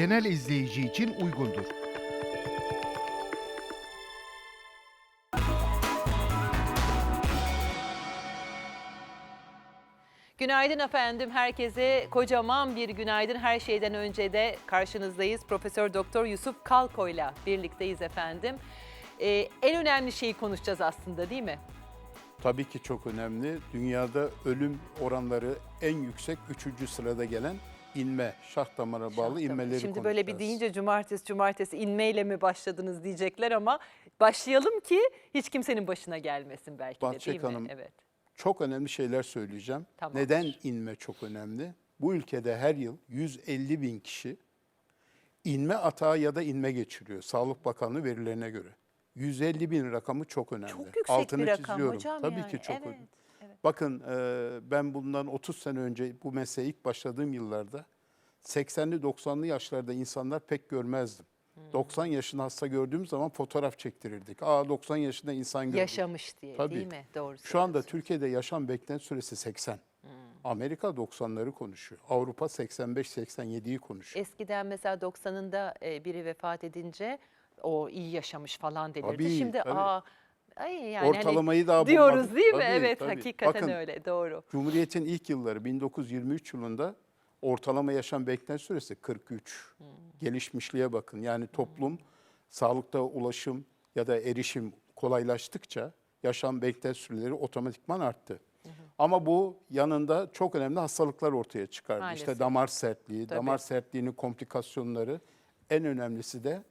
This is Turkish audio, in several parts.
genel izleyici için uygundur. Günaydın efendim. Herkese kocaman bir günaydın. Her şeyden önce de karşınızdayız. Profesör Doktor Yusuf Kalko'yla birlikteyiz efendim. Ee, en önemli şeyi konuşacağız aslında değil mi? Tabii ki çok önemli. Dünyada ölüm oranları en yüksek üçüncü sırada gelen inme, şah damara bağlı inmeleri Şimdi böyle bir deyince cumartesi cumartesi inmeyle mi başladınız diyecekler ama başlayalım ki hiç kimsenin başına gelmesin belki de Bahçek değil mi? Hanım, Evet. Çok önemli şeyler söyleyeceğim. Tamamdır. Neden inme çok önemli? Bu ülkede her yıl 150 bin kişi inme atağı ya da inme geçiriyor. Sağlık Bakanlığı verilerine göre. 150 bin rakamı çok önemli. Çok yüksek Altını bir rakam çiziyorum. hocam Tabii yani. ki çok Evet, önemli. Bakın e, ben bundan 30 sene önce bu mesleğe ilk başladığım yıllarda 80'li 90'lı yaşlarda insanlar pek görmezdim. Hmm. 90 yaşında hasta gördüğüm zaman fotoğraf çektirirdik. Aa 90 yaşında insan gördük. Yaşamış diye Tabii. değil mi? Doğru Şu anda. Türkiye'de yaşam beklenti süresi 80. Hmm. Amerika 90'ları konuşuyor. Avrupa 85-87'yi konuşuyor. Eskiden mesela 90'ında e, biri vefat edince o iyi yaşamış falan denirdi. Tabii, Şimdi tabii. aa ay yani hani Ortalamayı daha diyoruz bulmadık. değil mi? Tabii, evet tabii. hakikaten Bakın, öyle doğru. Cumhuriyet'in ilk yılları 1923 yılında ortalama yaşam beklenti süresi 43. Hmm. Gelişmişliğe bakın. Yani toplum sağlıkta ulaşım ya da erişim kolaylaştıkça yaşam beklenti süreleri otomatikman arttı. Ama bu yanında çok önemli hastalıklar ortaya çıkardı. Maalesef. İşte damar sertliği, Tabii. damar sertliğinin komplikasyonları en önemlisi de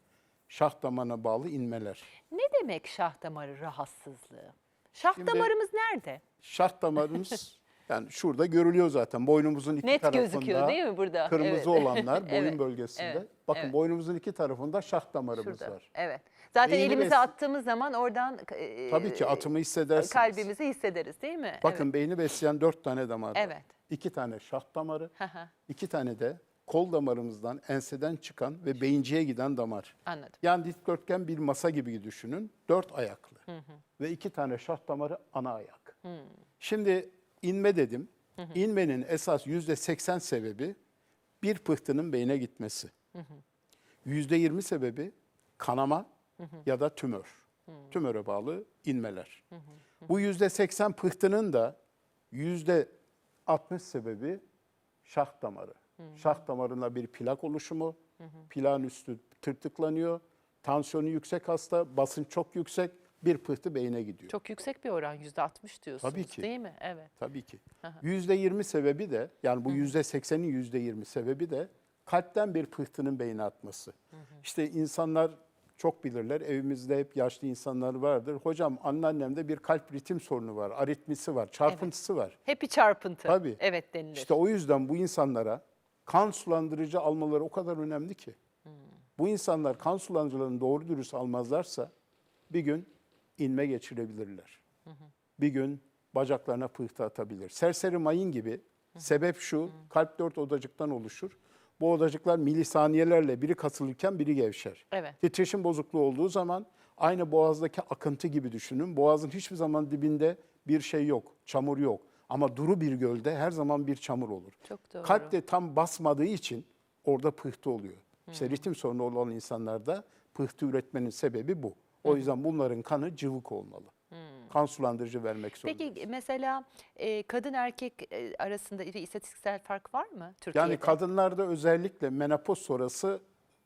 şah damarına bağlı inmeler. Ne demek şah damarı rahatsızlığı? Şah Şimdi- damarımız nerede? Şah damarımız yani şurada görülüyor zaten boynumuzun iki Net tarafında. gözüküyor değil mi burada? Kırmızı Evet. olanlar boyun Evet, bölgesinde. evet, Bakın evet. boynumuzun iki tarafında şah damarımız Şurada. var. Evet. Zaten Beyni elimizi attığımız zaman oradan e, Tabii ki atımı hissedersiniz. kalbimizi hissederiz değil mi? Bakın beyni besleyen dört tane damar var. Evet. İki tane şah damarı, Evet. İki tane de kol damarımızdan enseden çıkan ve beyinciye giden damar. Anladım. Yani dikdörtgen bir masa gibi düşünün. Dört ayaklı. Ve iki tane şah damarı ana ayak. Şimdi inme dedim. İnmenin esas yüzde seksen sebebi bir pıhtının beyne gitmesi. Yüzde yirmi sebebi kanama ya da tümör. Tümöre bağlı inmeler. Bu yüzde seksen pıhtının da yüzde 60 sebebi şah damarı. Şah damarında bir plak oluşumu, plağın üstü tırtıklanıyor, tansiyonu yüksek hasta, basınç çok yüksek, bir pıhtı beyne gidiyor. Çok yüksek bir oran yüzde 60 diyorsunuz Tabii ki. değil mi? Evet. Tabii ki. Yüzde 20 sebebi de, yani bu yüzde 80'in yüzde 20 sebebi de kalpten bir pıhtının beyne atması. İşte insanlar çok bilirler, evimizde hep yaşlı insanlar vardır. Hocam anneannemde bir kalp ritim sorunu var, aritmisi var, çarpıntısı var. Hep bir çarpıntı. Tabii. Evet denilir. İşte o yüzden bu insanlara kan sulandırıcı almaları o kadar önemli ki. Bu insanlar kan sulandırıcılarını doğru dürüst almazlarsa bir gün inme geçirebilirler. Bir gün bacaklarına pıhtı atabilir. Serseri mayın gibi sebep şu, kalp dört odacıktan oluşur. Bu odacıklar milisaniyelerle biri kasılırken biri gevşer. Evet. Titreşim bozukluğu olduğu zaman aynı boğazdaki akıntı gibi düşünün. Boğazın hiçbir zaman dibinde bir şey yok, çamur yok. Ama duru bir gölde her zaman bir çamur olur. Çok doğru. Kalp de tam basmadığı için orada pıhtı oluyor. İşte ritim sorunu olan insanlarda pıhtı üretmenin sebebi bu. O yüzden bunların kanı cıvık olmalı. Kan sulandırıcı vermek zorundayız. Peki mesela e, kadın erkek e, arasında bir istatistiksel fark var mı Türkiye'de? Yani kadınlarda özellikle menopoz sonrası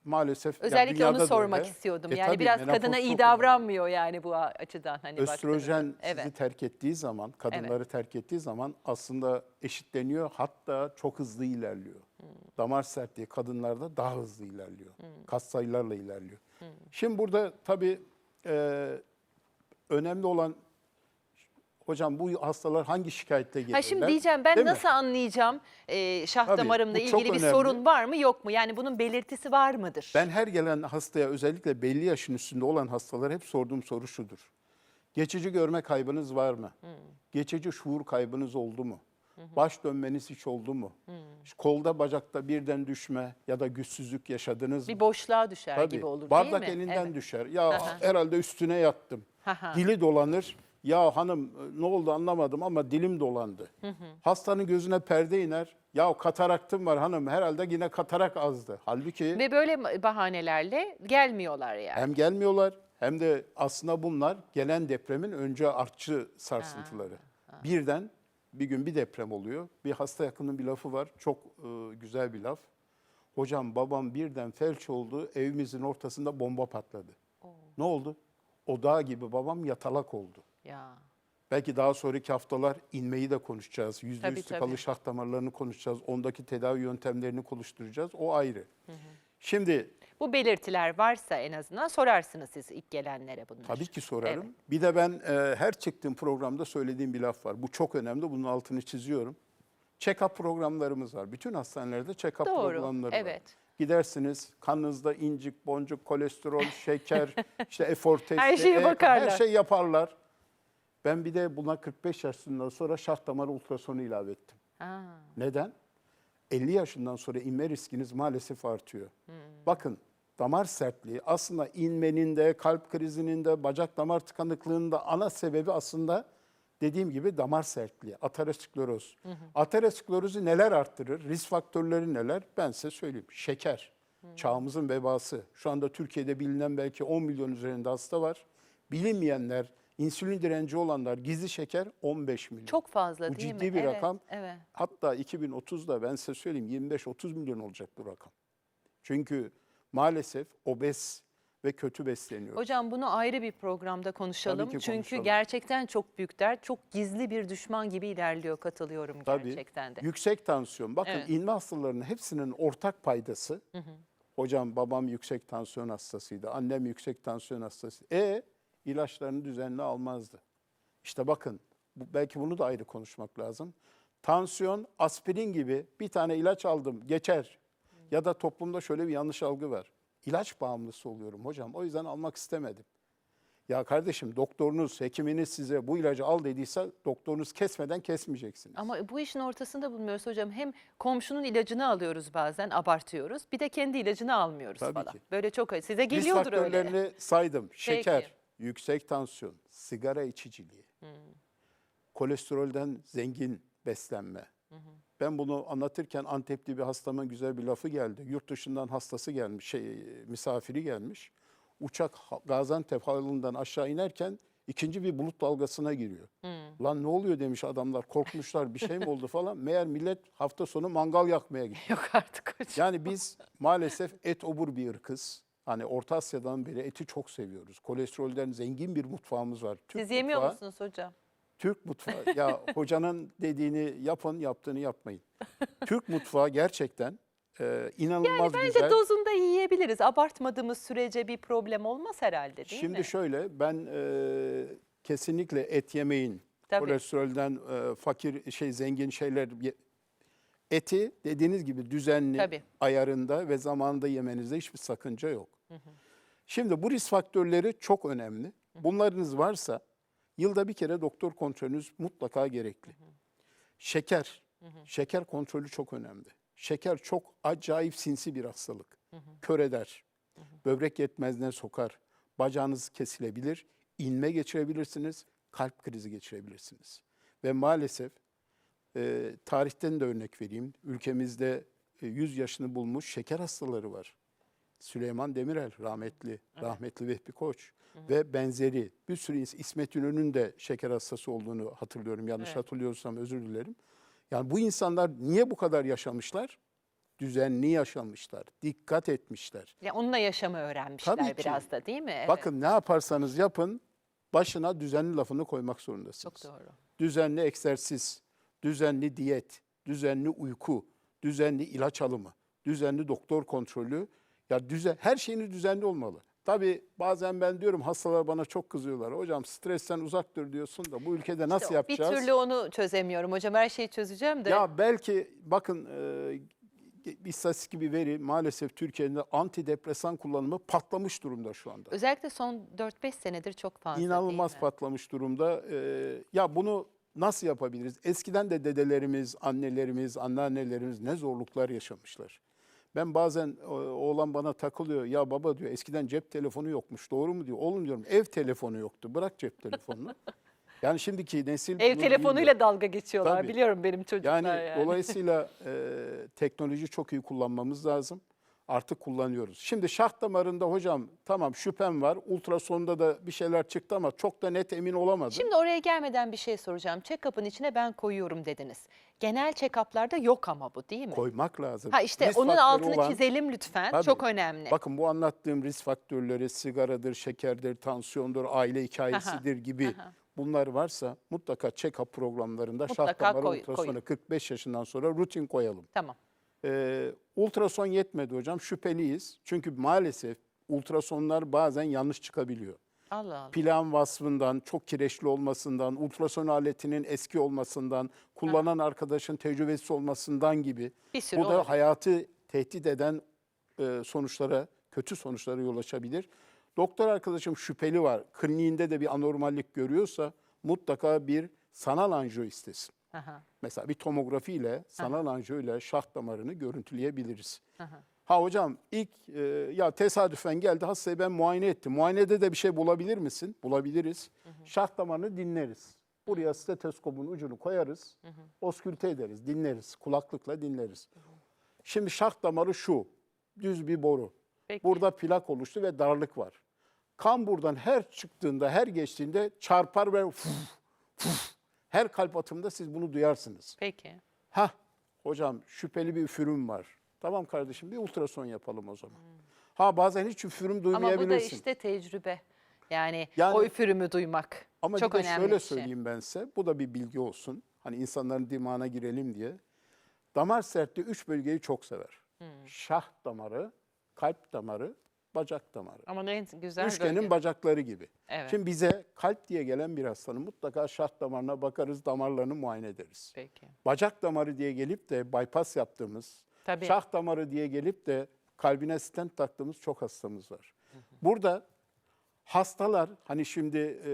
maalesef yani Özellikle dünyada onu sormak öyle. istiyordum. E yani tabii, biraz kadına iyi davranmıyor yani bu açıdan. Hani Östrojen baktığınızda. sizi Evet. terk ettiği zaman, kadınları terk ettiği zaman aslında eşitleniyor. Hatta çok hızlı ilerliyor. Hmm. Damar sertliği kadınlarda daha hızlı ilerliyor. Hmm. Kas sayılarla ilerliyor. Şimdi burada tabii e, önemli olan hocam bu hastalar hangi şikayetle gelirler? Ha şimdi diyeceğim ben Değil mi? nasıl anlayacağım e, şah Tabii, damarımla ilgili bir önemli. sorun var mı yok mu? Yani bunun belirtisi var mıdır? Ben her gelen hastaya özellikle belli yaşın üstünde olan hastalara hep sorduğum soru şudur. Geçici görme kaybınız var mı? Geçici şuur kaybınız oldu mu? Baş dönmeniz hiç oldu mu? Kolda bacakta birden düşme ya da güçsüzlük yaşadınız mı? bir boşluğa düşer Tabii. gibi olur Bardak değil mi? elinden Evet. düşer. Ya Aha. herhalde üstüne yattım. Aha. Dili dolanır. Ya hanım e, ne oldu anlamadım ama dilim dolandı. Hastanın gözüne perde iner. Ya kataraktım var hanım herhalde yine katarak azdı. Halbuki Ve böyle bahanelerle gelmiyorlar yani. hem gelmiyorlar hem de aslında bunlar gelen depremin önce artçı sarsıntıları. Birden bir gün bir deprem oluyor. Bir hasta yakının bir lafı var. Çok e, güzel bir laf. Hocam babam birden felç oldu. Evimizin ortasında bomba patladı. Ne oldu? O dağ gibi babam yatalak oldu. Ya. Belki daha sonraki haftalar inmeyi de konuşacağız. Yüzde Tabii, üstü tabii. kalı şah damarlarını konuşacağız. Ondaki tedavi yöntemlerini konuşturacağız. O ayrı. Şimdi Bu belirtiler varsa en azından sorarsınız siz ilk gelenlere bunları. Tabii ki sorarım. Evet. Bir de ben e, her çıktığım programda söylediğim bir laf var. Bu çok önemli. Bunun altını çiziyorum. Check-up programlarımız var. Bütün hastanelerde check-up programları var. evet. Gidersiniz kanınızda incik, boncuk, kolesterol, şeker, işte efor testi, Her şeye EKG, bakarlar. Her şey yaparlar. Ben bir de buna 45 yaşından sonra şah damarı ultrasonu ilave ettim. Ha. Neden? 50 yaşından sonra inme riskiniz maalesef artıyor. Bakın damar sertliği aslında inmenin de, kalp krizinin de, bacak damar tıkanıklığının da ana sebebi aslında dediğim gibi damar sertliği, ateroskleroz. Aterosklerozu neler arttırır? Risk faktörleri neler? Ben size söyleyeyim. Şeker, çağımızın vebası. Şu anda Türkiye'de bilinen belki 10 milyon üzerinde hasta var. Bilinmeyenler, insülin direnci olanlar, gizli şeker 15 milyon. Çok fazla Bu değil mi? ciddi bir Evet, rakam. Evet. Hatta 2030'da ben size söyleyeyim 25-30 milyon olacak bu rakam. Çünkü maalesef obez ve kötü besleniyor. Hocam bunu ayrı bir programda konuşalım. Çünkü konuşalım. gerçekten çok büyük dert. Çok gizli bir düşman gibi ilerliyor katılıyorum Tabii. gerçekten de. Yüksek tansiyon. Bakın Evet. inme hastalarının hepsinin ortak paydası. Hocam babam yüksek tansiyon hastasıydı. Annem yüksek tansiyon hastası. E ilaçlarını düzenli almazdı. İşte bakın belki bunu da ayrı konuşmak lazım. Tansiyon aspirin gibi bir tane ilaç aldım geçer. Ya da toplumda şöyle bir yanlış algı var. İlaç bağımlısı oluyorum hocam. O yüzden almak istemedim. Ya kardeşim doktorunuz, hekiminiz size bu ilacı al dediyse doktorunuz kesmeden kesmeyeceksiniz. Ama bu işin ortasında bulmuyoruz hocam. Hem komşunun ilacını alıyoruz bazen, abartıyoruz. Bir de kendi ilacını almıyoruz Tabii falan. ki. Böyle çok size Risk geliyordur öyle. faktörlerini saydım. Şeker, Peki. Yüksek tansiyon, sigara içiciliği, Hmm. kolesterolden zengin beslenme. Ben bunu anlatırken Antepli bir hastamın güzel bir lafı geldi. Yurt dışından hastası gelmiş, şey, misafiri gelmiş. Uçak Gaziantep havalimanından aşağı inerken ikinci bir bulut dalgasına giriyor. Hmm. Lan ne oluyor demiş adamlar korkmuşlar bir şey mi oldu falan. Meğer millet hafta sonu mangal yakmaya gitti. Yok artık hocam. Yani biz maalesef et obur bir ırkız. Hani Orta Asya'dan beri eti çok seviyoruz. Kolesterolden zengin bir mutfağımız var. Türk Siz yemiyor mutfağı- musunuz hocam? Türk mutfağı. Ya hocanın dediğini yapın, yaptığını yapmayın. Türk mutfağı gerçekten e, inanılmaz Bence güzel. dozunda yiyebiliriz. Abartmadığımız sürece bir problem olmaz herhalde değil Şimdi mi? şöyle ben e, kesinlikle et yemeyin. Tabii. Kolesterolden e, fakir şey zengin şeyler eti dediğiniz gibi düzenli Tabii. ayarında ve zamanında yemenizde hiçbir sakınca yok. Şimdi bu risk faktörleri çok önemli. Bunlarınız varsa yılda bir kere doktor kontrolünüz mutlaka gerekli. Şeker, şeker kontrolü çok önemli. Şeker çok acayip sinsi bir hastalık. Kör eder, böbrek yetmezliğine sokar, bacağınız kesilebilir, inme geçirebilirsiniz, kalp krizi geçirebilirsiniz. Ve maalesef e, tarihten de örnek vereyim. Ülkemizde e, 100 yaşını bulmuş şeker hastaları var. Süleyman Demirel rahmetli, rahmetli Vehbi Koç ve benzeri bir sürü ins- İsmet İnönü'nün de şeker hastası olduğunu hatırlıyorum. Yanlış Evet. hatırlıyorsam özür dilerim. Yani bu insanlar niye bu kadar yaşamışlar? Düzenli yaşamışlar, dikkat etmişler. Ya onunla yaşamı öğrenmişler Tabii ki. biraz da değil mi? Evet. Bakın ne yaparsanız yapın başına düzenli lafını koymak zorundasınız. Çok doğru. Düzenli egzersiz, düzenli diyet, düzenli uyku, düzenli ilaç alımı, düzenli doktor kontrolü. Ya düzen, her şeyiniz düzenli olmalı. Tabii bazen ben diyorum hastalar bana çok kızıyorlar. Hocam stresten uzak dur diyorsun da bu ülkede nasıl İşte yapacağız? Bir türlü onu çözemiyorum hocam. Her şeyi çözeceğim de. Ya belki bakın e, istatistik bir veri maalesef Türkiye'de antidepresan kullanımı patlamış durumda şu anda. Özellikle son 4-5 senedir çok fazla İnanılmaz patlamış durumda. Ee, ya bunu nasıl yapabiliriz? Eskiden de dedelerimiz, annelerimiz, anneannelerimiz ne zorluklar yaşamışlar. Ben bazen oğlan bana takılıyor. Ya baba diyor eskiden cep telefonu yokmuş. Doğru mu diyor. Oğlum diyorum ev telefonu yoktu. Bırak cep telefonunu. Yani şimdiki nesil Ev telefonuyla dalga geçiyorlar. Tabii. Biliyorum benim çocuklar Yani, yani. dolayısıyla e, teknoloji çok iyi kullanmamız lazım. Artık kullanıyoruz. Şimdi şah damarında hocam tamam şüphem var. Ultrasonda da bir şeyler çıktı ama çok da net emin olamadım. Şimdi oraya gelmeden bir şey soracağım. Check-up'ın içine ben koyuyorum dediniz. Genel check-up'larda yok ama bu değil mi? Koymak lazım. Ha işte Risk onun altını olan- çizelim lütfen. Tabii. Çok önemli. Bakın bu anlattığım risk faktörleri sigaradır, şekerdir, tansiyondur, aile hikayesidir gibi bunlar varsa mutlaka check-up programlarında şah Mutlaka damarı koy- ultrasonu koyun. 45 yaşından sonra rutin koyalım. Tamam. Ee, ultrason yetmedi hocam şüpheliyiz. Çünkü maalesef ultrasonlar bazen yanlış çıkabiliyor. Allah Allah. Plan vasfından, çok kireçli olmasından, ultrason aletinin eski olmasından, kullanan arkadaşın tecrübesiz olmasından gibi. Bir sürü Bu da olabilir. hayatı tehdit eden e, sonuçlara, kötü sonuçlara yol açabilir. Doktor arkadaşım şüpheli var, kliniğinde de bir anormallik görüyorsa mutlaka bir sanal anjiyo istesin. Aha. Mesela bir tomografi ile sanal anjiyo ile şah damarını görüntüleyebiliriz. Ha hocam ilk e, ya tesadüfen geldi hastayı ben muayene ettim. Muayenede de bir şey bulabilir misin? Bulabiliriz. Şah damarını dinleriz. Buraya steteskopun ucunu koyarız. Oskülte ederiz, dinleriz. Kulaklıkla dinleriz. Şimdi şah damarı şu. Düz bir boru. Peki. Burada plak oluştu ve darlık var. Kan buradan her çıktığında, her geçtiğinde çarpar ve fuf, fuf. Her kalp atımında siz bunu duyarsınız. Peki. Ha hocam şüpheli bir üfürüm var. Tamam kardeşim bir ultrason yapalım o zaman. Ha bazen hiç üfürüm Ama bu da duymayabilirsin. işte tecrübe. Yani, Yani- o üfürümü duymak. Ama Çok önemli şöyle bir şey. söyleyeyim ben size. Bu da bir bilgi olsun. Hani insanların dimağına girelim diye. Damar sertliği üç bölgeyi çok sever. Hmm. Şah damarı, kalp damarı, bacak damarı. Ama ne güzel Üçgenin bölge. bacakları gibi. Evet. Şimdi bize kalp diye gelen bir hastanın mutlaka şah damarına bakarız, damarlarını muayene ederiz. Peki. bacak damarı diye gelip de bypass yaptığımız, Tabii. şah damarı diye gelip de kalbine stent taktığımız çok hastamız var. Burada hastalar hani şimdi e,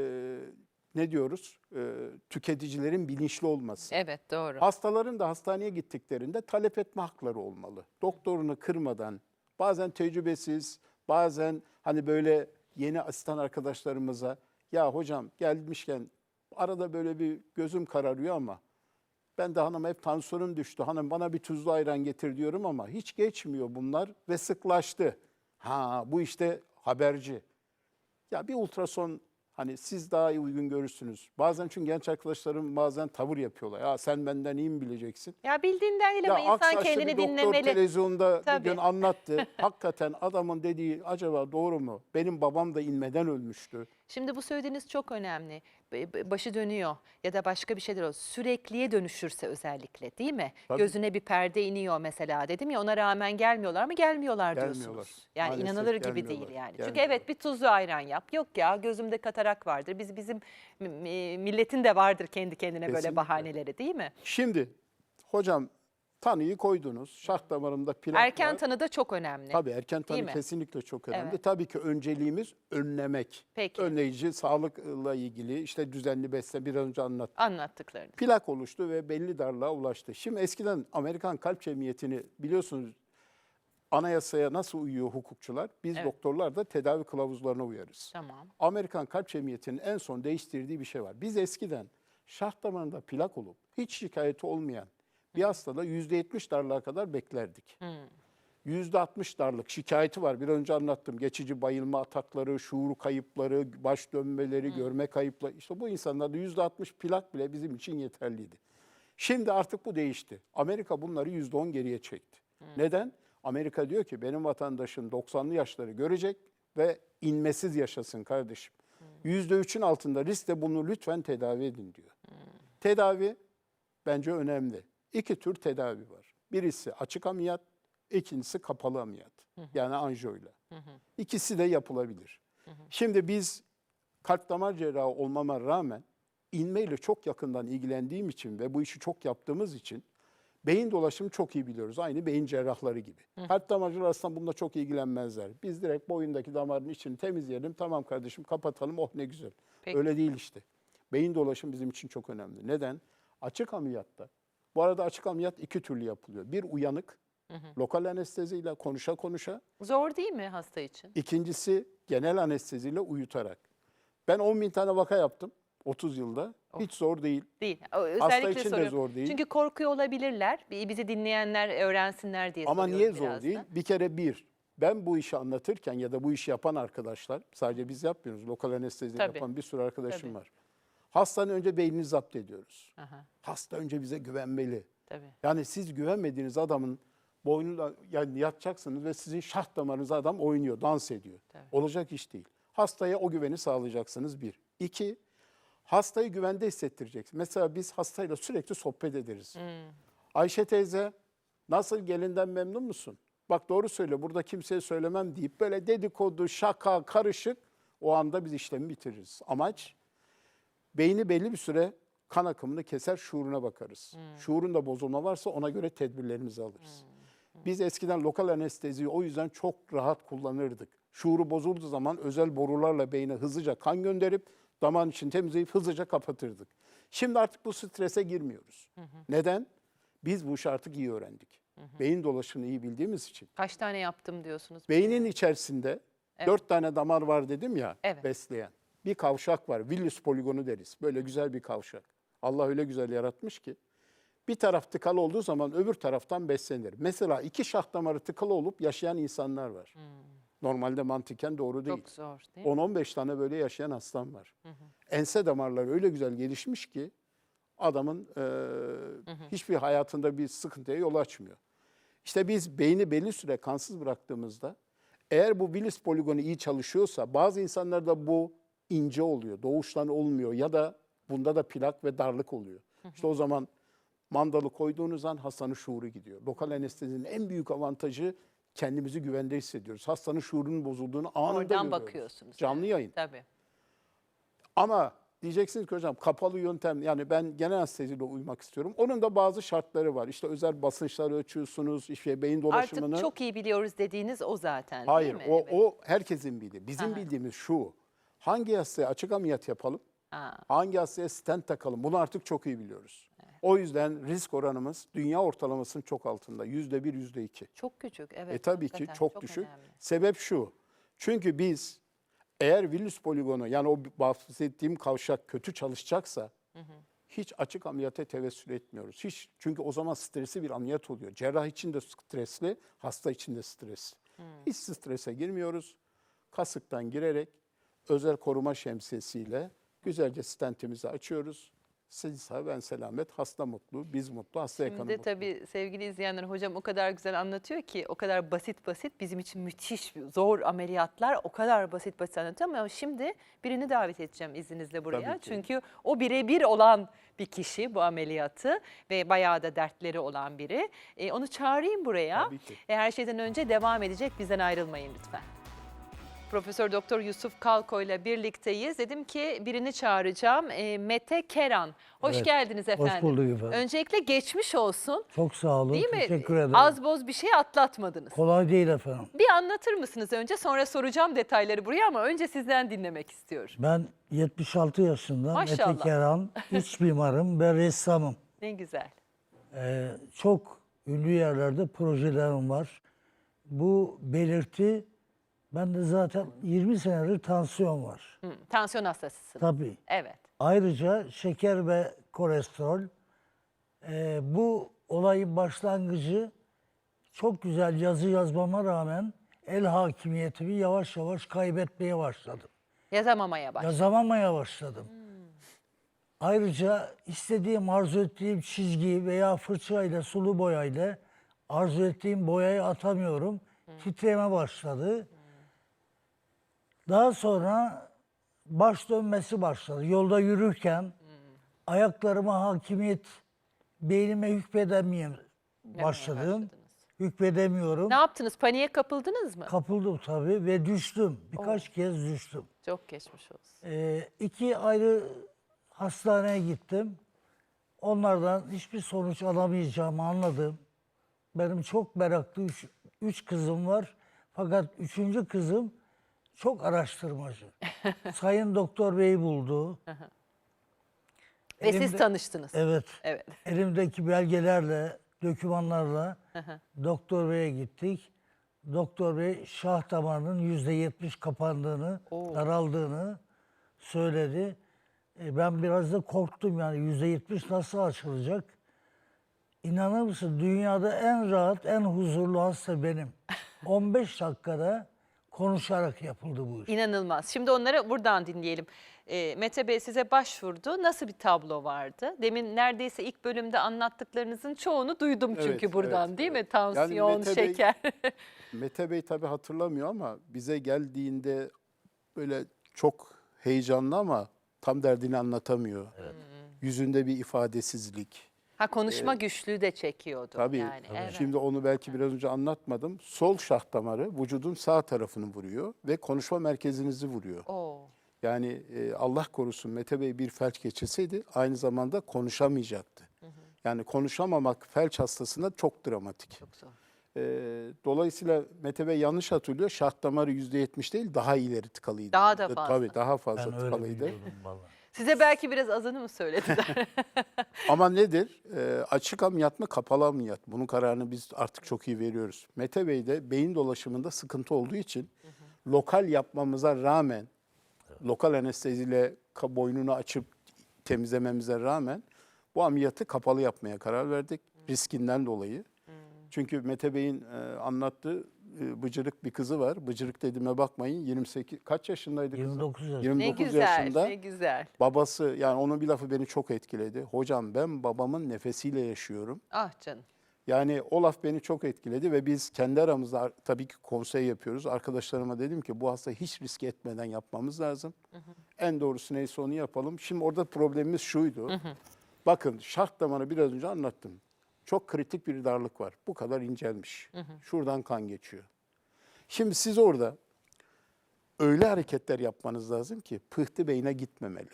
ne diyoruz? E, tüketicilerin bilinçli olması. Evet doğru. Hastaların da hastaneye gittiklerinde talep etme hakları olmalı. Doktorunu kırmadan, bazen tecrübesiz, bazen hani böyle yeni asistan arkadaşlarımıza ya hocam gelmişken arada böyle bir gözüm kararıyor ama ben de hanım hep tansiyonum düştü. Hanım bana bir tuzlu ayran getir diyorum ama hiç geçmiyor bunlar ve sıklaştı. Ha bu işte haberci. Ya bir ultrason hani siz daha iyi uygun görürsünüz. Bazen çünkü genç arkadaşlarım bazen tavır yapıyorlar. Ya sen benden iyi mi bileceksin? Ya bildiğinden değil ama Ya insan kendini doktor dinlemeli. televizyonda Tabii. bir gün anlattı. Hakikaten adamın dediği acaba doğru mu? Benim babam da inmeden ölmüştü. Şimdi bu söylediğiniz çok önemli. Başı dönüyor ya da başka bir şeyler oluyor. Sürekliye dönüşürse özellikle değil mi? Tabii. Gözüne bir perde iniyor mesela dedim ya ona rağmen gelmiyorlar mı? Gelmiyorlar Gelmiyorlar. diyorsunuz. Yani Maalesef inanılır gibi değil yani. Çünkü evet bir tuzlu ayran yap. Yok ya gözümde katarak vardır. Biz bizim milletin de vardır kendi kendine böyle Kesinlikle. bahaneleri değil mi? Şimdi hocam tanıyı koydunuz. Şah damarımda plak Erken var. tanı da çok önemli. Tabii erken tanı Değil mi? kesinlikle çok önemli. Evet. Tabii ki önceliğimiz önlemek. Peki. Önleyici, sağlıkla ilgili işte düzenli besle bir önce anlattım. Anlattıklarınız. Plak oluştu ve belli darlığa ulaştı. Şimdi eskiden Amerikan Kalp Cemiyeti'ni biliyorsunuz anayasaya nasıl uyuyor hukukçular? Biz Evet. doktorlar da tedavi kılavuzlarına uyarız. Tamam. Amerikan Kalp Cemiyeti'nin en son değiştirdiği bir şey var. Biz eskiden şah damarında plak olup hiç şikayeti olmayan bir hastada %70 darlığa kadar beklerdik. %60 darlık şikayeti var. Bir önce anlattım. Geçici bayılma atakları, şuur kayıpları, baş dönmeleri, görme kayıpları. İşte bu insanlarda %60 plak bile bizim için yeterliydi. Şimdi artık bu değişti. Amerika bunları %10 geriye çekti. Neden? Amerika diyor ki benim vatandaşım 90'lı yaşları görecek ve inmesiz yaşasın kardeşim. %3'ün altında riskle bunu lütfen tedavi edin diyor. Tedavi bence önemli. İki tür tedavi var. Birisi açık ameliyat, ikincisi kapalı ameliyat. Yani anjiyoyla. İkisi de yapılabilir. Şimdi biz kalp damar cerrahı olmama rağmen inmeyle çok yakından ilgilendiğim için ve bu işi çok yaptığımız için beyin dolaşımı çok iyi biliyoruz. Aynı beyin cerrahları gibi. Kalp damarcılar aslında bununla çok ilgilenmezler. Biz direkt boyundaki damarın içini temizleyelim. Tamam kardeşim kapatalım. Oh ne güzel. Peki. Öyle değil işte. Beyin dolaşımı bizim için çok önemli. Neden? Açık ameliyatta. Bu arada açık ameliyat iki türlü yapılıyor. Bir uyanık, lokal anesteziyle konuşa konuşa. Zor değil mi hasta için? İkincisi genel anesteziyle uyutarak. Ben 10 bin tane vaka yaptım 30 yılda. Hiç zor değil. Değil. Özellikle için de soruyorum. zor değil. Çünkü korkuyor olabilirler. Bi- Bizi dinleyenler öğrensinler diye Ama niye zor biraz değil? da. Bir kere bir, ben bu işi anlatırken ya da bu işi yapan arkadaşlar, sadece biz yapmıyoruz, lokal anestezi Tabii. yapan bir sürü arkadaşım Tabii. var. Hastanın önce beynini zapt ediyoruz. Aha, Hasta önce bize güvenmeli. tabii. Yani siz güvenmediğiniz adamın boynuna yani yatacaksınız ve sizin şah damarınıza adam oynuyor, dans ediyor. Tabii. Olacak iş değil. Hastaya o güveni sağlayacaksınız bir. İki, hastayı güvende hissettireceksiniz. Mesela biz hastayla sürekli sohbet ederiz. Ayşe teyze nasıl gelinden memnun musun? Bak doğru söyle burada kimseye söylemem deyip böyle dedikodu, şaka, karışık o anda biz işlemi bitiririz. Amaç beyni belli bir süre kan akımını keser, şuuruna bakarız. Şuurunda bozulma varsa ona göre tedbirlerimizi alırız. Biz eskiden lokal anesteziyi o yüzden çok rahat kullanırdık. Şuuru bozulduğu zaman özel borularla beyne hızlıca kan gönderip damağın için temizleyip hızlıca kapatırdık. Şimdi artık bu strese girmiyoruz. Neden? Biz bu işi artık iyi öğrendik. Beyin dolaşımını iyi bildiğimiz için. Kaç tane yaptım diyorsunuz? Beynin içerisinde dört tane damar var dedim ya Evet. besleyen. Bir kavşak var. Willis poligonu deriz. Böyle güzel bir kavşak. Allah öyle güzel yaratmış ki. Bir taraf tıkalı olduğu zaman öbür taraftan beslenir. Mesela iki şah damarı tıkalı olup yaşayan insanlar var. Normalde mantıken doğru değil. Çok zor değil mi? 10-15 tane böyle yaşayan hastam var. Ense damarları öyle güzel gelişmiş ki adamın e, hiçbir hayatında bir sıkıntıya yol açmıyor. İşte biz beyni belli süre kansız bıraktığımızda eğer bu Willis poligonu iyi çalışıyorsa bazı insanlarda bu ince oluyor, doğuştan olmuyor ya da bunda da plak ve darlık oluyor. İşte o zaman mandalı koyduğunuz an hastanın şuuru gidiyor. Lokal anestezinin en büyük avantajı kendimizi güvende hissediyoruz. Hastanın şuurunun bozulduğunu anında Oradan görüyoruz. bakıyorsunuz. Canlı yayın. Tabii. Ama diyeceksiniz ki hocam kapalı yöntem yani ben genel anesteziyle uymak istiyorum. Onun da bazı şartları var. İşte özel basınçları ölçüyorsunuz, işte beyin dolaşımını. Artık çok iyi biliyoruz dediğiniz o zaten Hayır, değil mi? o, Evet. o herkesin bildiği. Bizim Aha. bildiğimiz şu. Hangi hastaya açık ameliyat yapalım? Ha. Hangi hastaya stent takalım? Bunu artık çok iyi biliyoruz. O yüzden risk oranımız dünya ortalamasının çok altında. Yüzde bir, yüzde iki. Çok küçük evet. E tabii ki hakikaten çok, düşük. önemli. Sebep şu. Çünkü biz eğer Willis poligonu yani o bahsettiğim kavşak kötü çalışacaksa hiç açık ameliyata tevessül etmiyoruz. Hiç çünkü o zaman stresli bir ameliyat oluyor. Cerrah için de stresli, hasta için de stresli. Hiç strese girmiyoruz. Kasıktan girerek özel koruma şemsiyesiyle güzelce stentimizi açıyoruz. Siz sağ ben selamet, hasta mutlu, biz mutlu, hasta Şimdi mutlu. tabii sevgili izleyenler hocam o kadar güzel anlatıyor ki o kadar basit basit bizim için müthiş zor ameliyatlar o kadar basit basit anlatıyor ama şimdi birini davet edeceğim izninizle buraya. Tabii ki. Çünkü o birebir olan bir kişi bu ameliyatı ve bayağı da dertleri olan biri. E, onu çağırayım buraya. Tabii ki. E, her şeyden önce devam edecek bizden ayrılmayın lütfen. Profesör Doktor Yusuf Kalko ile birlikteyiz. Dedim ki birini çağıracağım. E, Mete Keran. Hoş Evet, geldiniz hoş efendim. bulduk efendim. Öncelikle geçmiş olsun. Çok sağ olun. Değil mi? Teşekkür ederim. Az boz bir şey atlatmadınız. Kolay değil efendim. Bir anlatır mısınız önce sonra soracağım detayları buraya ama önce sizden dinlemek istiyorum. Ben 76 yaşında Maşallah. Mete Keran, iç mimarım ve ressamım. Ne güzel. Ee, çok ünlü yerlerde projelerim var. Bu belirti, bende zaten 20 senedir tansiyon var. Hı, tansiyon hastasısınız. Tabii. Evet. Ayrıca şeker ve kolesterol. Ee, bu olayın başlangıcı çok güzel yazı yazmama rağmen el hakimiyetimi yavaş yavaş kaybetmeye başladım. Yazamamaya baş. Yazamamaya başladım. Ayrıca istediğim, arzu ettiğim çizgiyi veya fırçayla, sulu boyayla arzu ettiğim boyayı atamıyorum. Titreme başladı. Daha sonra baş dönmesi başladı. Yolda yürürken ayaklarıma hakimiyet, beynime hükmedemeyeyim başladım. Hükmedemiyorum. Ne yaptınız? Paniğe kapıldınız mı? Kapıldım tabii ve düştüm. Birkaç kez düştüm. Çok geçmiş olsun. Ee, iki ayrı hastaneye gittim. Onlardan hiçbir sonuç alamayacağımı anladım. Benim çok meraklı üç, üç kızım var. Fakat üçüncü kızım çok araştırmacı. Sayın Doktor Bey buldu. Ve siz Elimde- tanıştınız. Evet. Evet. Elimdeki belgelerle, dokümanlarla doktor beye gittik. Doktor bey şah damarının yüzde yetmiş kapandığını, Oo. daraldığını söyledi. E, ben biraz da korktum yani yüzde yetmiş nasıl açılacak? İnanır mısın dünyada en rahat, en huzurlu hasta benim. 15 dakikada konuşarak yapıldı bu iş. İnanılmaz. Şimdi onları buradan dinleyelim. Ee, Mete Bey size başvurdu. Nasıl bir tablo vardı? Demin neredeyse ilk bölümde anlattıklarınızın çoğunu duydum çünkü Evet, buradan evet, değil mi? evet. Tansiyon, Mete Bey- şeker. Mete Bey tabii hatırlamıyor ama bize geldiğinde böyle çok heyecanlı ama tam derdini anlatamıyor. Yüzünde bir ifadesizlik. Ha konuşma güçlüğü de çekiyordu. Tabii. Yani, evet. Şimdi onu belki biraz önce anlatmadım. Sol şah damarı vücudun sağ tarafını vuruyor ve konuşma merkezinizi vuruyor. Oo. Yani e, Allah korusun Mete Bey bir felç geçirseydi aynı zamanda konuşamayacaktı. Yani konuşamamak felç hastasında çok dramatik. Çok zor. E, dolayısıyla Mete Bey yanlış hatırlıyor. Şah damarı %70 değil daha ileri tıkalıydı. Daha da E, fazla. Tabii daha fazla Ben öyle tıkalıydı. vallahi. Size belki biraz azını mı söylediler? Ama nedir? E, açık ameliyat mı kapalı ameliyat? Bunun kararını biz artık çok iyi veriyoruz. Mete Bey'de beyin dolaşımında sıkıntı olduğu için lokal yapmamıza rağmen lokal anesteziyle boynunu açıp temizlememize rağmen bu ameliyatı kapalı yapmaya karar verdik riskinden dolayı. Çünkü Mete Bey'in e, anlattığı e, bıcırık bir kızı var. Bıcırık dediğime bakmayın. 28 kaç yaşındaydı kızı? 29 yaşında. 29 ne güzel, yaşında. ne güzel. Babası yani onun bir lafı beni çok etkiledi. Hocam ben babamın nefesiyle yaşıyorum. Ah canım. Yani o laf beni çok etkiledi ve biz kendi aramızda ar- tabii ki konsey yapıyoruz. Arkadaşlarıma dedim ki bu hasta hiç risk etmeden yapmamız lazım. En doğrusu neyse onu yapalım. Şimdi orada problemimiz şuydu. Bakın şart damarı biraz önce anlattım. Çok kritik bir darlık var. Bu kadar incelmiş. Şuradan kan geçiyor. Şimdi siz orada öyle hareketler yapmanız lazım ki pıhtı beyine gitmemeli.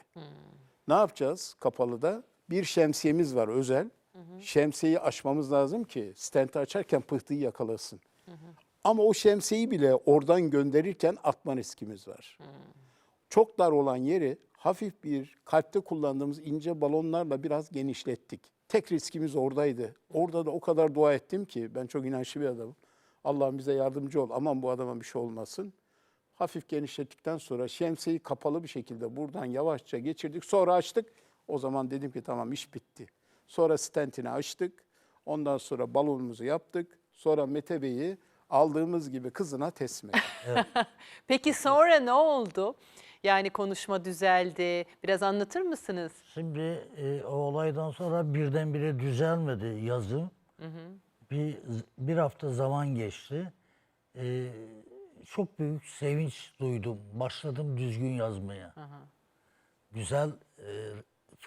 Ne yapacağız kapalıda? Bir şemsiyemiz var özel. Şemsiyeyi açmamız lazım ki stenti açarken pıhtıyı yakalasın. Ama o şemsiyeyi bile oradan gönderirken atma riskimiz var. Çok dar olan yeri hafif bir kalpte kullandığımız ince balonlarla biraz genişlettik. Tek riskimiz oradaydı. Orada da o kadar dua ettim ki ben çok inançlı bir adamım. Allah'ım bize yardımcı ol. Aman bu adama bir şey olmasın. Hafif genişlettikten sonra şemsiyeyi kapalı bir şekilde buradan yavaşça geçirdik. Sonra açtık. O zaman dedim ki tamam iş bitti. Sonra stentini açtık. Ondan sonra balonumuzu yaptık. Sonra Mete Bey'i aldığımız gibi kızına teslim ettik. Peki sonra ne oldu? Yani konuşma düzeldi. Biraz anlatır mısınız? Şimdi e, o olaydan sonra birdenbire düzelmedi yazım. Bir, bir hafta zaman geçti. E, çok büyük sevinç duydum. Başladım düzgün yazmaya. Güzel e,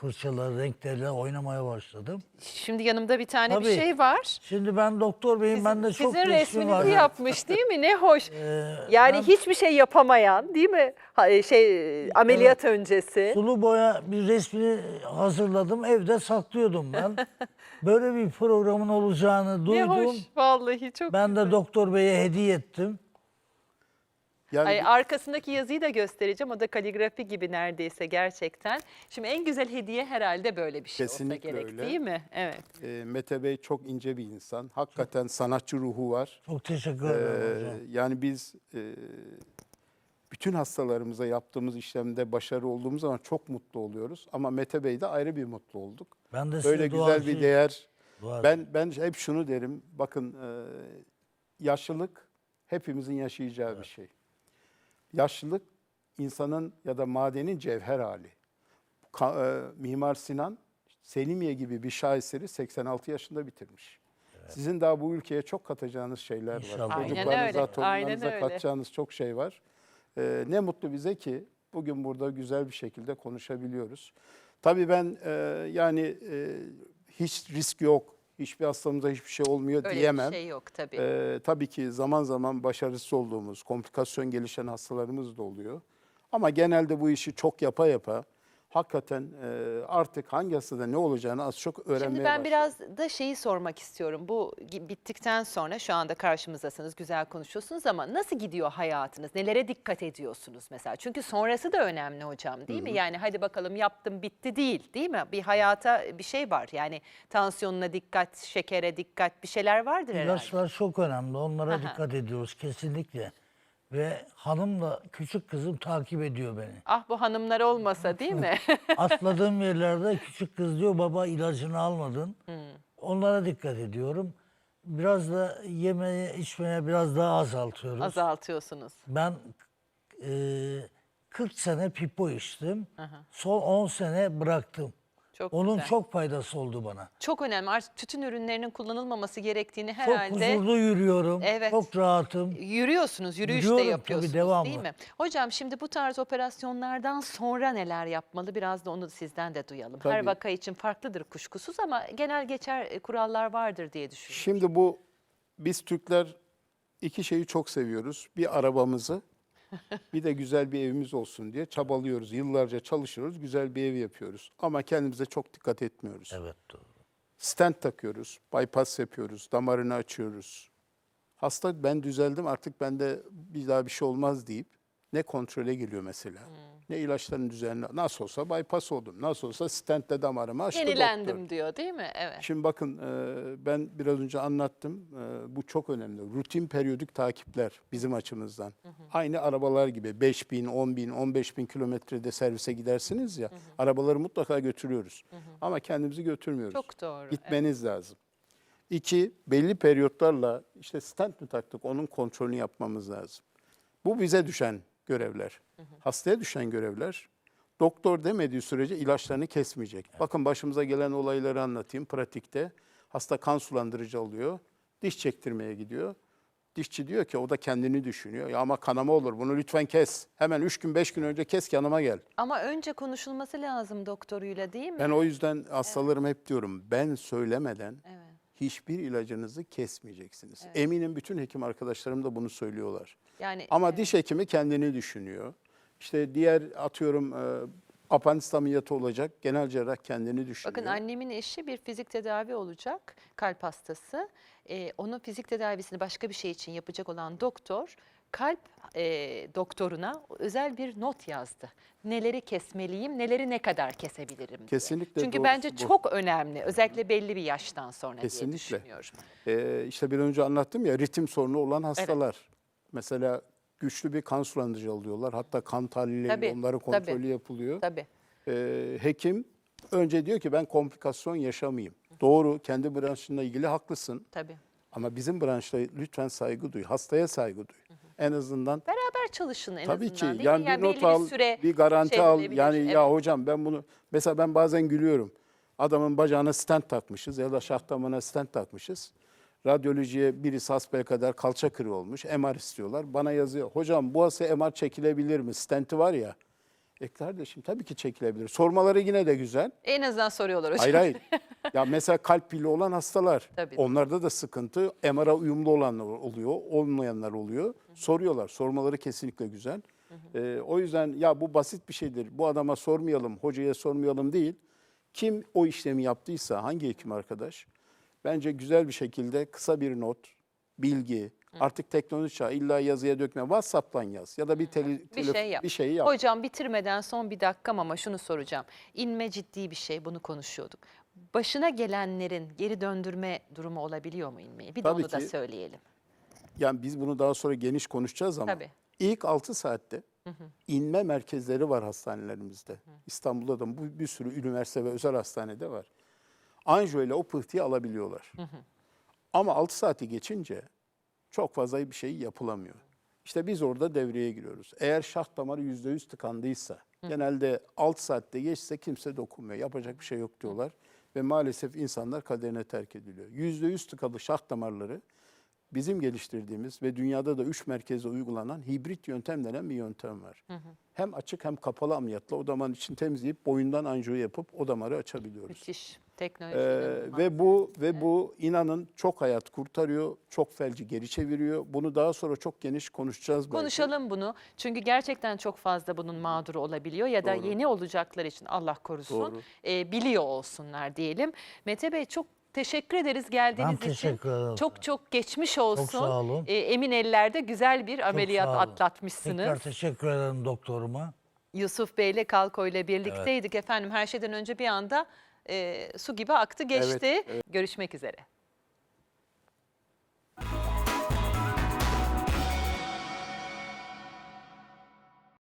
fırçalar, renklerle oynamaya başladım. Şimdi yanımda bir tane bir Tabii. şey var. Şimdi ben doktor beyim, bende çok Sizin resmi resminizi var. yapmış değil mi? Ne hoş. Ee, yani ben hiçbir şey yapamayan değil mi? Ha, e, şey ameliyat öncesi. sulu boya bir resmini hazırladım. Evde saklıyordum ben. Böyle bir programın olacağını Ne duydum. hoş. Vallahi çok Ben de doktor beye hediye ettim. Yani Ay, arkasındaki yazıyı da göstereceğim. O da kaligrafi gibi neredeyse gerçekten. Şimdi en güzel hediye herhalde böyle bir şey Kesinlikle olsa gerek öyle. değil mi? Evet. e, Mete Bey çok ince bir insan. Hakikaten sanatçı ruhu var. Çok teşekkür Ee, ederim hocam. yani biz e, bütün hastalarımıza yaptığımız işlemde başarı olduğumuz zaman çok mutlu oluyoruz. Ama Mete Bey'de ayrı bir mutlu olduk. Ben de size Böyle güzel bir duacıyım. değer. Duacıyım. Ben ben hep şunu derim. Bakın e, yaşlılık hepimizin yaşayacağı bir şey. Yaşlılık insanın ya da madenin cevher hali. Ka- e, Mimar Sinan Selimiye gibi bir şaheseri 86 yaşında bitirmiş. Sizin daha bu ülkeye çok katacağınız şeyler var. İnşallah. Aynen Çocuklarınıza, öyle, aynen torunlarınıza öyle. katacağınız çok şey var. Ee, ne mutlu bize ki bugün burada güzel bir şekilde konuşabiliyoruz. Tabii ben e, yani e, hiç risk yok, hiçbir hastamıza hiçbir şey olmuyor Öyle diyemem. bir şey yok tabii. Ee, tabii ki zaman zaman başarısız olduğumuz, komplikasyon gelişen hastalarımız da oluyor. Ama genelde bu işi çok yapa yapa hakikaten e, artık hangi hastada ne olacağını az çok öğrenmeye Şimdi ben başladık. biraz da şeyi sormak istiyorum. Bu bittikten sonra şu anda karşımızdasınız, güzel konuşuyorsunuz ama nasıl gidiyor hayatınız? Nelere dikkat ediyorsunuz mesela? Çünkü sonrası da önemli hocam değil mi? Yani hadi bakalım yaptım bitti değil değil mi? Bir hayata bir şey var. Yani tansiyonuna dikkat, şekere dikkat bir şeyler vardır herhalde. İlaçlar çok önemli. Onlara Aha. dikkat ediyoruz kesinlikle. Ve hanımla küçük kızım takip ediyor beni. Ah bu hanımlar olmasa değil mi? Atladığım yerlerde küçük kız diyor baba ilacını almadın. Hmm. Onlara dikkat ediyorum. Biraz da yemeye içmeye biraz daha azaltıyoruz. Azaltıyorsunuz. Ben e, 40 sene pipo içtim. Son 10 sene bıraktım. Çok Onun güzel. çok faydası oldu bana. Çok önemli. Artık tütün ürünlerinin kullanılmaması gerektiğini Çok herhalde huzurlu yürüyorum. Evet. Çok rahatım. yürüyorsunuz, yürüyüş de Yürüyorum tabii, yapıyorsunuz devamlı. değil mi? Hocam şimdi bu tarz operasyonlardan sonra neler yapmalı? Biraz da onu sizden de duyalım. Her Tabii. vaka için farklıdır kuşkusuz ama genel geçer e, kurallar vardır diye düşünüyorum. Şimdi bu biz Türkler iki şeyi çok seviyoruz. Bir arabamızı bir de güzel bir evimiz olsun diye çabalıyoruz. Yıllarca çalışıyoruz, güzel bir ev yapıyoruz. Ama kendimize çok dikkat etmiyoruz. Evet doğru. Stent takıyoruz, bypass yapıyoruz, damarını açıyoruz. Hasta ben düzeldim artık bende bir daha bir şey olmaz deyip ne kontrole geliyor mesela. Ne ilaçların düzenli. Nasıl olsa bypass oldum. Nasıl olsa stentle damarımı açtı Yenilendim doktor. diyor değil mi? Evet. Şimdi bakın e, ben biraz önce anlattım. E, Bu çok önemli. Rutin periyodik takipler bizim açımızdan. Aynı arabalar gibi 5 bin, 10 bin, 15 bin kilometrede servise gidersiniz ya. Arabaları mutlaka götürüyoruz. Ama kendimizi götürmüyoruz. Çok doğru. Gitmeniz lazım. İki, belli periyotlarla işte stent mi taktık onun kontrolünü yapmamız lazım. Bu bize düşen görevler. Hastaya düşen görevler. Doktor demediği sürece ilaçlarını kesmeyecek. Bakın başımıza gelen olayları anlatayım pratikte. Hasta kan sulandırıcı alıyor. Diş çektirmeye gidiyor. Dişçi diyor ki o da kendini düşünüyor. Ya ama kanama olur bunu lütfen kes. Hemen üç gün beş gün önce kes ki yanıma gel. Ama önce konuşulması lazım doktoruyla değil mi? Ben o yüzden hastalarıma hep diyorum ben söylemeden Evet. hiçbir ilacınızı kesmeyeceksiniz. Eminim bütün hekim arkadaşlarım da bunu söylüyorlar. Yani Ama diş hekimi kendini düşünüyor. İşte diğer atıyorum e, apandis ameliyatı olacak. Genel cerrah kendini düşünüyor. Bakın annemin eşi bir fizik tedavi olacak, kalp hastası. Ee, onun fizik tedavisini başka bir şey için yapacak olan doktor, kalp e, doktoruna özel bir not yazdı. Neleri kesmeliyim, neleri ne kadar kesebilirim diye. Kesinlikle Çünkü doğrusu bence bu. çok önemli, özellikle belli bir yaştan sonra diye Kesinlikle. düşünüyorum. Ee, işte bir önce anlattım ya ritim sorunu olan hastalar. Mesela güçlü bir kan sulandırıcı alıyorlar. Hatta kan tahlilleri Tabii, onların tabii. kontrolü yapılıyor. Tabii. Ee, hekim önce diyor ki ben komplikasyon yaşamayayım. Doğru kendi branşınla ilgili haklısın. Tabii. Ama bizim branşta lütfen saygı duy. Hastaya saygı duy. En azından Beraber çalışın en Tabii ki. azından değil mi? Yani, bir not al, süre bir garanti şey al. Yani Evet. ya hocam ben bunu mesela ben bazen gülüyorum. Adamın bacağına stent takmışız ya da şah damarına stent takmışız. Radyolojiye birisi hasbaya kadar kalça kırığı olmuş. MR istiyorlar. Bana yazıyor. Hocam bu hasta MR çekilebilir mi? Stenti var ya. E kardeşim tabii ki çekilebilir. Sormaları yine de güzel. En azından soruyorlar hocam. Hayır hayır. ya mesela kalp pili olan hastalar. Tabii. Onlarda da sıkıntı. MR'a uyumlu olanlar oluyor, olmayanlar oluyor. Soruyorlar. Sormaları kesinlikle güzel. Ee, o yüzden ya bu basit bir şeydir. Bu adama sormayalım, hocaya sormayalım değil. Kim o işlemi yaptıysa, hangi hekim arkadaş? Bence güzel bir şekilde kısa bir not, bilgi, artık teknoloji çağı illa yazıya dökme. WhatsApp'tan yaz ya da bir, tele, Bir telef- şey yap. bir şeyi yap. Hocam bitirmeden son bir dakikam ama şunu soracağım. İnme ciddi bir şey bunu konuşuyorduk. Başına gelenlerin geri döndürme durumu olabiliyor mu inmeyi? Bir de Tabii onu da ki. söyleyelim. Yani biz bunu daha sonra geniş konuşacağız ama Tabii. ilk 6 saatte inme merkezleri var hastanelerimizde. İstanbul'da da bu bir sürü üniversite ve özel hastanede var. Anjiyo ile o pıhtıyı alabiliyorlar. Ama 6 saati geçince çok fazla bir şey yapılamıyor. İşte biz orada devreye giriyoruz. Eğer şah damarı %100 tıkandıysa, genelde 6 saatte geçse kimse dokunmuyor. Yapacak bir şey yok diyorlar. Ve maalesef insanlar kaderine terk ediliyor. %100 tıkalı şah damarları bizim geliştirdiğimiz ve dünyada da üç merkezde uygulanan hibrit yöntem denen bir yöntem var. Hem açık hem kapalı ameliyatla o damarın için temizleyip boyundan anjiyo yapıp o damarı açabiliyoruz. Müthiş. Teknoloji. Ee, ve bu ve bu inanın çok hayat kurtarıyor, çok felci geri çeviriyor. Bunu daha sonra çok geniş konuşacağız belki. Konuşalım bunu. Çünkü gerçekten çok fazla bunun mağduru olabiliyor ya da Doğru. yeni olacaklar için Allah korusun e, biliyor olsunlar diyelim. Mete Bey çok teşekkür ederiz geldiğiniz Ben için. teşekkür ederim. Çok çok geçmiş olsun. sağ olun. E, emin ellerde güzel bir Çok ameliyat sağ olun. atlatmışsınız. Tekrar teşekkür ederim doktoruma. Yusuf Bey ile Kalko ile birlikteydik efendim. Her şeyden önce bir anda e, su gibi aktı geçti. Görüşmek üzere.